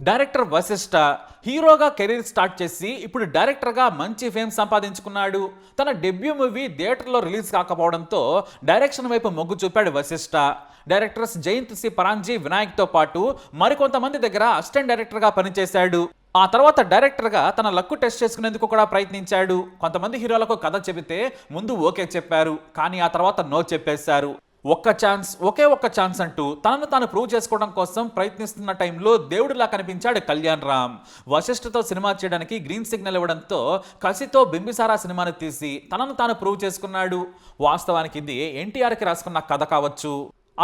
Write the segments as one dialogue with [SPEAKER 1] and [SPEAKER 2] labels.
[SPEAKER 1] Director Vasishta హీరోగా career start చేసి ఇప్పుడు డైరెక్టర్గా మంచి ఫేమ్ సంపాదించుకున్నాడు. తన డెబ్యూ మూవీ థియేటర్లో రిలీజ్ కాకపోవడంతో డైరెక్షన్ వైపు మొగ్గు చూపాడు వశిష్ట డైరెక్టర్స్ జయంత్ సి పరాంజీ వినాయక్తో పాటు మరికొంతమంది దగ్గర అసిస్టెంట్ డైరెక్టర్గా పనిచేశాడు. ఆ తర్వాత డైరెక్టర్గా తన లక్కు టెస్ట్ చేసుకునేందుకు కూడా ప్రయత్నించాడు. కొంతమంది హీరోలకు కథ చెబితే ముందు ఓకే చెప్పారు కానీ ఆ తర్వాత నో చెప్పేశారు. ఒక్క ఛాన్స్ ఒకే ఒక్క ఛాన్స్ అంటూ తనను తాను ప్రూవ్ చేసుకోవడం కోసం ప్రయత్నిస్తున్న టైంలో దేవుడిలా కనిపించాడు కళ్యాణ్ రామ్. వశిష్ఠతో సినిమా చేయడానికి గ్రీన్ సిగ్నల్ ఇవ్వడంతో కసితో బింబిసారా సినిమాను తీసి తనను తాను ప్రూవ్ చేసుకున్నాడు. వాస్తవానికి ఇది ఎన్టీఆర్కి రాసుకున్న కథ కావచ్చు.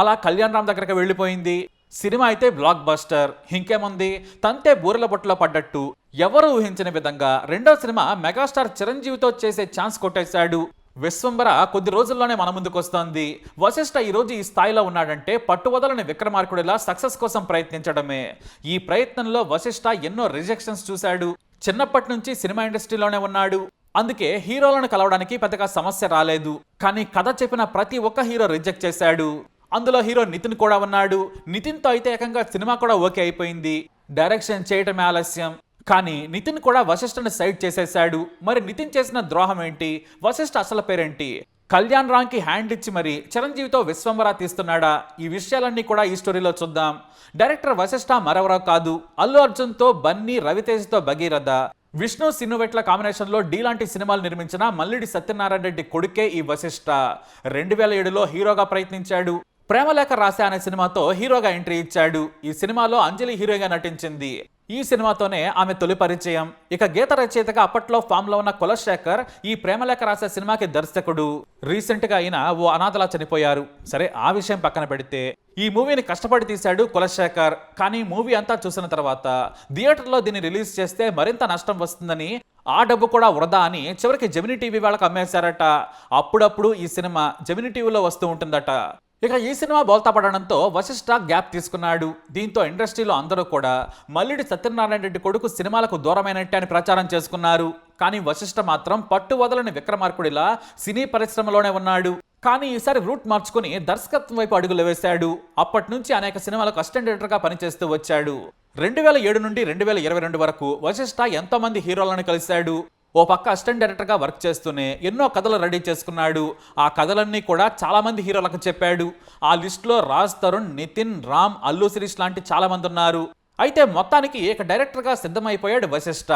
[SPEAKER 1] అలా కళ్యాణ్ రామ్ దగ్గరికి వెళ్ళిపోయింది. సినిమా అయితే బ్లాక్ బస్టర్ ఇంకేముంది? తంతే బూరెల బొట్టులో పడ్డట్టు. ఎవరు ఊహించని విధంగా రెండో సినిమా మెగాస్టార్ చిరంజీవితో చేసే ఛాన్స్ కొట్టేశాడు. విశ్వంబర కొద్ది రోజుల్లోనే మన ముందుకు వస్తోంది. వశిష్ఠ ఈ రోజు ఈ స్థాయిలో ఉన్నాడంటే పట్టువదలని విక్రమార్కుడిలా సక్సెస్ కోసం ప్రయత్నించడమే. ఈ ప్రయత్నంలో వశిష్ఠ ఎన్నో రిజెక్షన్స్ చూశాడు. చిన్నప్పటి నుంచి సినిమా ఇండస్ట్రీలోనే ఉన్నాడు. అందుకే హీరోలను కలవడానికి పెద్దగా సమస్య రాలేదు. కానీ కథ చెప్పిన ప్రతి ఒక్క హీరో రిజెక్ట్ చేశాడు. అందులో హీరో నితిన్ కూడా ఉన్నాడు. నితిన్తో అయితే ఏకంగా సినిమా కూడా ఓకే అయిపోయింది. డైరెక్షన్ చేయటమే ఆలస్యం. కానీ నితిన్ కూడా వశిష్ఠని సైడ్ చేసేశాడు. మరి నితిన్ చేసిన ద్రోహం ఏంటి? వశిష్ఠ అసలు పేరేంటి? కళ్యాణ్ రామ్కి హ్యాండ్ ఇచ్చి మరి చిరంజీవితో విశ్వంబరా తీస్తున్నాడా? ఈ విషయాలన్నీ కూడా ఈ స్టోరీలో చూద్దాం. డైరెక్టర్ వశిష్ఠ మరెవరో కాదు. అల్లు అర్జున్తో బన్నీ రవితేజ్తో భగీరథ. విష్ణు సినువెట్ల కాంబినేషన్లో డీ లాంటి సినిమాలు నిర్మించిన మల్లిడి సత్యనారాయణ రెడ్డి కొడుకే ఈ వశిష్ఠ. రెండు వేల ఏడులో హీరోగా ప్రయత్నించాడు. ప్రేమలేఖ రాశా అనే సినిమాతో హీరోగా ఎంట్రీ ఇచ్చాడు. ఈ సినిమాలో అంజలి హీరోగా నటించింది. ఈ సినిమాతోనే ఆమె తొలి పరిచయం. ఇక గీత రచయితగా అప్పట్లో ఫామ్లో ఉన్న కులశేఖర్ ఈ ప్రేమలేఖ రాసే సినిమాకి దర్శకుడు. రీసెంట్గా అయిన ఓ అనాథలా చనిపోయారు. సరే ఆ విషయం పక్కన పెడితే ఈ మూవీని కష్టపడి తీశాడు కులశేఖర్. కానీ మూవీ అంతా చూసిన తర్వాత థియేటర్లో దీన్ని రిలీజ్ చేస్తే మరింత నష్టం వస్తుందని ఆ డబ్బు కూడా వృధా అని చివరికి జెమిని టీవీ వాళ్ళకి అమ్మేశారట. అప్పుడప్పుడు ఈ సినిమా జమిని టీవీలో వస్తూ ఉంటుందట. ఇక ఈ సినిమా బోల్తా పడడంతో వశిష్ఠ గ్యాప్ తీసుకున్నాడు. దీంతో ఇండస్ట్రీలో అందరూ కూడా మల్లిడి సత్యనారాయణ రెడ్డి కొడుకు సినిమాలకు దూరమైనట్టే అని ప్రచారం చేసుకున్నారు. కానీ వశిష్ఠ మాత్రం పట్టు వదలని విక్రమార్కుడిలా సినీ పరిశ్రమలోనే ఉన్నాడు. కానీ ఈసారి రూట్ మార్చుకుని దర్శకత్వం వైపు అడుగులు వేశాడు. అప్పటి నుంచి అనేక సినిమాలకు అసిస్టెంట్ పనిచేస్తూ వచ్చాడు. రెండు వేల ఏడు నుండి రెండు వేల ఇరవై రెండు వరకు వశిష్ఠ ఎంతో మంది హీరోలను కలిశాడు. ఓ పక్క అసిస్టెంట్ డైరెక్టర్గా వర్క్ చేస్తూనే ఎన్నో కథలు రెడీ చేసుకున్నాడు. ఆ కథలన్నీ కూడా చాలామంది హీరోలకు చెప్పాడు. ఆ లిస్టులో రాజ్ తరుణ్ నితిన్ రామ్ అల్లు శిరీష్ లాంటి చాలామంది ఉన్నారు. అయితే మొత్తానికి ఏక డైరెక్టర్గా సిద్ధమైపోయాడు వశిష్ఠ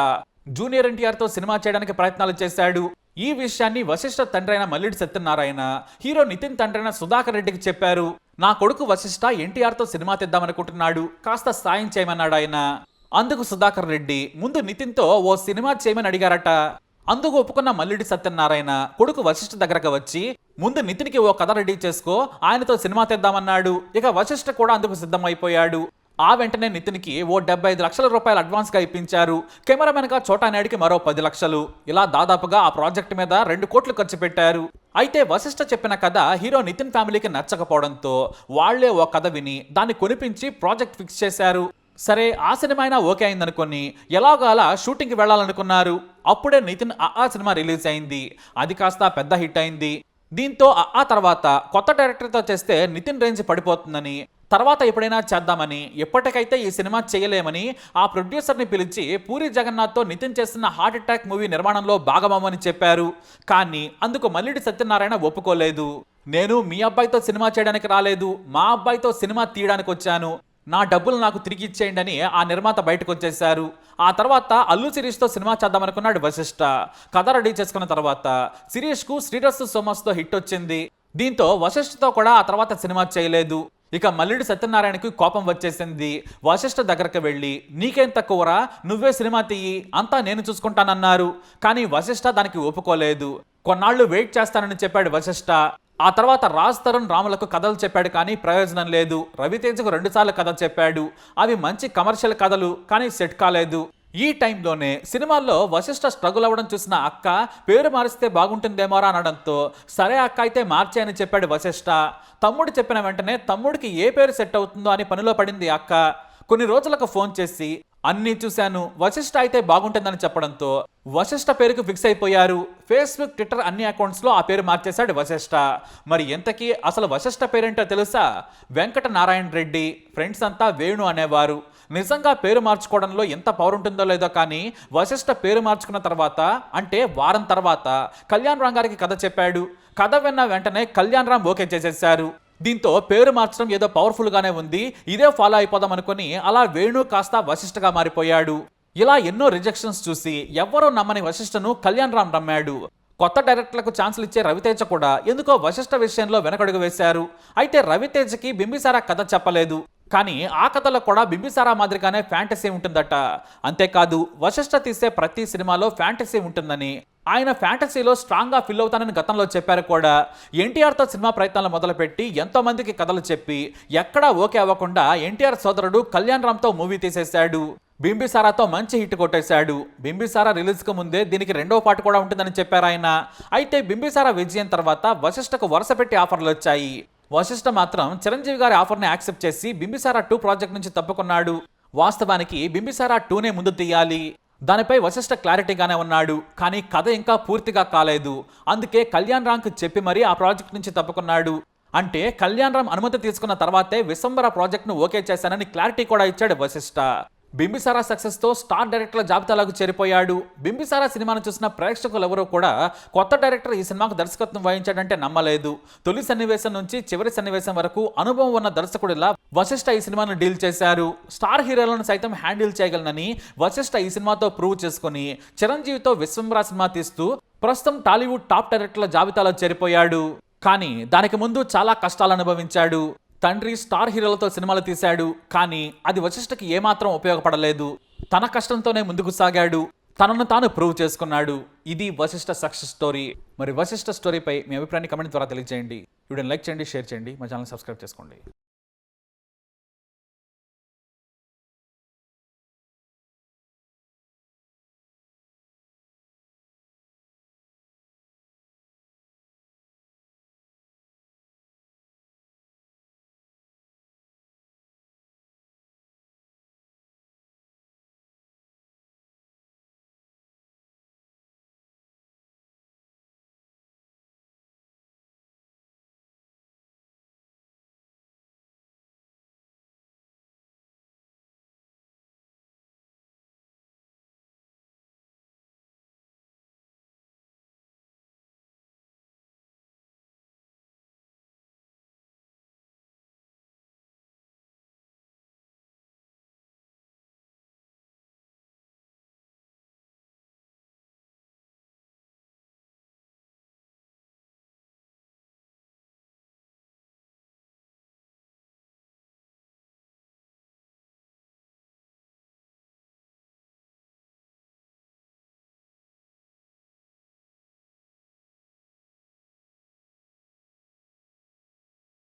[SPEAKER 1] జూనియర్ ఎన్టీఆర్తో సినిమా చేయడానికి ప్రయత్నాలు చేశాడు. ఈ విషయాన్ని వశిష్ఠ తండ్రైన మల్లిడి సత్యనారాయణ హీరో నితిన్ తండ్రైన సుధాకర్ రెడ్డికి చెప్పారు. నా కొడుకు వశిష్ఠ ఎన్టీఆర్తో సినిమా తెద్దామనుకుంటున్నాడు. కాస్త సాయం చేయమన్నాడు ఆయన అందుకు సుధాకర్ రెడ్డి ముందు నితిన్తో ఓ సినిమా చేయమని అడిగారట. అందుకు ఒప్పుకున్న మల్లిడి సత్యనారాయణ కొడుకు వశిష్ఠ దగ్గరకు వచ్చి ముందు నితిన్కి ఓ కథ రెడీ చేసుకో ఆయనతో సినిమా తెద్దామన్నాడు. ఇక వశిష్ఠ కూడా అందుకు సిద్ధమైపోయాడు. ఆ వెంటనే నితిన్కి ఓ డెబ్బై ఐదు లక్షల రూపాయలు అడ్వాన్స్గా ఇప్పించారు. కెమెరామెన్గా చోటా నాయుడికి మరో పది లక్షలు. ఇలా దాదాపుగా ఆ ప్రాజెక్ట్ మీద రెండు కోట్లు ఖర్చు పెట్టారు. అయితే వశిష్ఠ చెప్పిన కథ హీరో నితిన్ ఫ్యామిలీకి నచ్చకపోవడంతో వాళ్ళే ఓ కథ విని దాన్ని కొనిపించి ప్రాజెక్ట్ ఫిక్స్ చేశారు. సరే ఆ సినిమా అయినా ఓకే అయిందనుకొని ఎలాగో అలా షూటింగ్కి వెళ్ళాలనుకున్నారు? అప్పుడే నితిన్ ఆ ఆ సినిమా రిలీజ్ అయింది. అది కాస్త పెద్ద హిట్ అయింది. దీంతో ఆ ఆ తర్వాత కొత్త డైరెక్టర్తో చేస్తే నితిన్ రేంజ్ పడిపోతుందని తర్వాత ఎప్పుడైనా చేద్దామని ఎప్పటికైతే ఈ సినిమా చేయలేమని ఆ ప్రొడ్యూసర్ని పిలిచి పూరి జగన్నాథ్తో నితిన్ చేస్తున్న హార్ట్ అటాక్ మూవీ నిర్మాణంలో భాగమని చెప్పారు. కానీ అందుకు మల్లిడి సత్యనారాయణ ఒప్పుకోలేదు. నేను మీ అబ్బాయితో సినిమా చేయడానికి రాలేదు. మా అబ్బాయితో సినిమా తీయడానికి వచ్చాను నా డబ్బులు నాకు తిరిగి ఇచ్చేయండి అని ఆ నిర్మాత బయటకు వచ్చేశారు. ఆ తర్వాత అల్లు శిరీష్తో సినిమా చేద్దామనుకున్నాడు వశిష్ఠ కథ రెడీ చేసుకున్న తర్వాత శిరీష్కు శ్రీరస్సు సోమస్తో హిట్ వచ్చింది. దీంతో వశిష్ఠతో కూడా ఆ తర్వాత సినిమా చేయలేదు. ఇక మల్లుడు సత్యనారాయణకి కోపం వచ్చేసింది. వశిష్ఠ దగ్గరకు వెళ్ళి నీకేం తక్కువరా నువ్వే సినిమా తీయి అంతా నేను చూసుకుంటానన్నారు. కానీ వశిష్ఠ దానికి ఒప్పుకోలేదు. కొన్నాళ్ళు వెయిట్ చేస్తానని చెప్పాడు వశిష్ఠ. ఆ తర్వాత రాజ్ తరుణ్ రాములకు కథలు చెప్పాడు కానీ ప్రయోజనం లేదు. రవితేజకు రెండుసార్లు కథ చెప్పాడు. అవి మంచి కమర్షియల్ కథలు కానీ సెట్ కాలేదు. ఈ టైంలోనే సినిమాల్లో వశిష్ఠ స్ట్రగుల్ అవ్వడం చూసిన అక్క పేరు మారిస్తే బాగుంటుందేమోరా అనడంతో సరే అక్క అయితే మార్చే అని చెప్పాడు వశిష్ఠ తమ్ముడు చెప్పిన వెంటనే తమ్ముడికి ఏ పేరు సెట్ అవుతుందో అని పనిలో పడింది అక్క. కొన్ని రోజులకు ఫోన్ చేసి అన్నీ చూశాను వశిష్ఠ అయితే బాగుంటుందని చెప్పడంతో వశిష్ఠ పేరుకు ఫిక్స్ అయిపోయారు. ఫేస్బుక్ ట్విట్టర్ అన్ని అకౌంట్స్లో ఆ పేరు మార్చేశాడు వశిష్ఠ మరి ఎంతకీ అసలు వశిష్ఠ పేరేంటో తెలుసా? వెంకట నారాయణ రెడ్డి ఫ్రెండ్స్ అంతా వేణు అనేవారు. నిజంగా పేరు మార్చుకోవడంలో ఎంత పవర్ ఉంటుందో లేదో కానీ వశిష్ఠ పేరు మార్చుకున్న తర్వాత అంటే వారం తర్వాత కళ్యాణ్ రామ్ గారికి కథ చెప్పాడు. కథ విన్న వెంటనే కళ్యాణ్ రామ్ ఓకే చేసేశారు. దీంతో పేరు మార్చడం ఏదో పవర్ఫుల్గానే ఉంది. ఇదే ఫాలో అయిపోదాం అనుకుని అలా వేణు కాస్త వశిష్ఠగా మారిపోయాడు. ఇలా ఎన్నో రిజెక్షన్స్ చూసి ఎవ్వరూ నమ్మని వశిష్ఠను కళ్యాణ్ రామ్ నమ్మాడు కొత్త డైరెక్టర్లకు ఛాన్సులు ఇచ్చే రవితేజ కూడా ఎందుకో వశిష్ఠ విషయంలో వెనకడుగు వేశారు. అయితే రవితేజకి బింబిసారా కథ చెప్పలేదు. కానీ ఆ కథలో కూడా బింబిసారా మాదిరిగానే ఫ్యాంటసీ ఉంటుందట. అంతేకాదు వశిష్ఠ తీసే ప్రతి సినిమాలో ఫ్యాంటసీ ఉంటుందని. ఆయన ఫ్యాంటసీలో స్ట్రాంగ్గా ఫిల్ అవుతానని గతంలో చెప్పారు కూడా. ఎన్టీఆర్తో సినిమా ప్రయత్నాలు మొదలుపెట్టి ఎంతోమందికి కథలు చెప్పి ఎక్కడా ఓకే అవ్వకుండా ఎన్టీఆర్ సోదరుడు కళ్యాణ్ రామ్తో మూవీ తీసేశాడు. బింబిసారాతో మంచి హిట్ కొట్టేశాడు. బింబిసారా రిలీజ్కు ముందే దీనికి రెండో పాట కూడా ఉంటుందని చెప్పారు ఆయన. అయితే బింబిసారా విజయం తర్వాత వశిష్ఠకు వరుస పెట్టి ఆఫర్లు వచ్చాయి. వశిష్ఠ మాత్రం చిరంజీవి గారి ఆఫర్ని యాక్సెప్ట్ చేసి బింబిసారా టూ ప్రాజెక్ట్ నుంచి తప్పుకున్నాడు. వాస్తవానికి బింబిసారా టూనే ముందు తీయాలి. దానిపై వశిష్ఠ క్లారిటీగానే ఉన్నాడు. కానీ కథ ఇంకా పూర్తిగా కాలేదు. అందుకే కళ్యాణ్ రామ్కి చెప్పి మరీ ఆ ప్రాజెక్ట్ నుంచి తప్పుకున్నాడు. అంటే కళ్యాణ్ రామ్ అనుమతి తీసుకున్న తర్వాతే విశ్వంబర ప్రాజెక్ట్ను ఓకే చేశానని క్లారిటీ కూడా ఇచ్చాడు వశిష్ఠ. బింబిసారా సక్సెస్తో స్టార్ డైరెక్టర్ల జాబితాలకు చేరిపోయాడు. బింబిసారా సినిమాను చూసిన ప్రేక్షకులు ఎవరూ కూడా కొత్త డైరెక్టర్ ఈ సినిమాకు దర్శకత్వం వహించాడంటే నమ్మలేదు. తొలి సన్నివేశం నుంచి చివరి సన్నివేశం వరకు అనుభవం ఉన్న దర్శకుడిలా వశిష్ఠ ఈ సినిమాను డీల్ చేశారు. స్టార్ హీరోలను సైతం హ్యాండిల్ చేయగలనని వశిష్ఠ ఈ సినిమాతో ప్రూవ్ చేసుకుని చిరంజీవితో విశ్వంరా సినిమా తీస్తూ ప్రస్తుతం టాలీవుడ్ టాప్ డైరెక్టర్ల జాబితాలో చేరిపోయాడు. కానీ దానికి ముందు చాలా కష్టాలు అనుభవించాడు. తండ్రి స్టార్ హీరోలతో సినిమాలు తీశాడు కానీ అది వశిష్ఠకి ఏమాత్రం ఉపయోగపడలేదు. తన కష్టంతోనే ముందుకు సాగాడు తనను తాను ప్రూవ్ చేసుకున్నాడు. ఇది వశిష్ఠ సక్సెస్ స్టోరీ. మరి వశిష్ఠ స్టోరీపై మీ అభిప్రాయాన్ని కమెంట్ ద్వారా తెలియజేయండి. వీడియోని లైక్ చేయండి షేర్ చేయండి. మా ఛానల్ సబ్స్క్రైబ్ చేసుకోండి.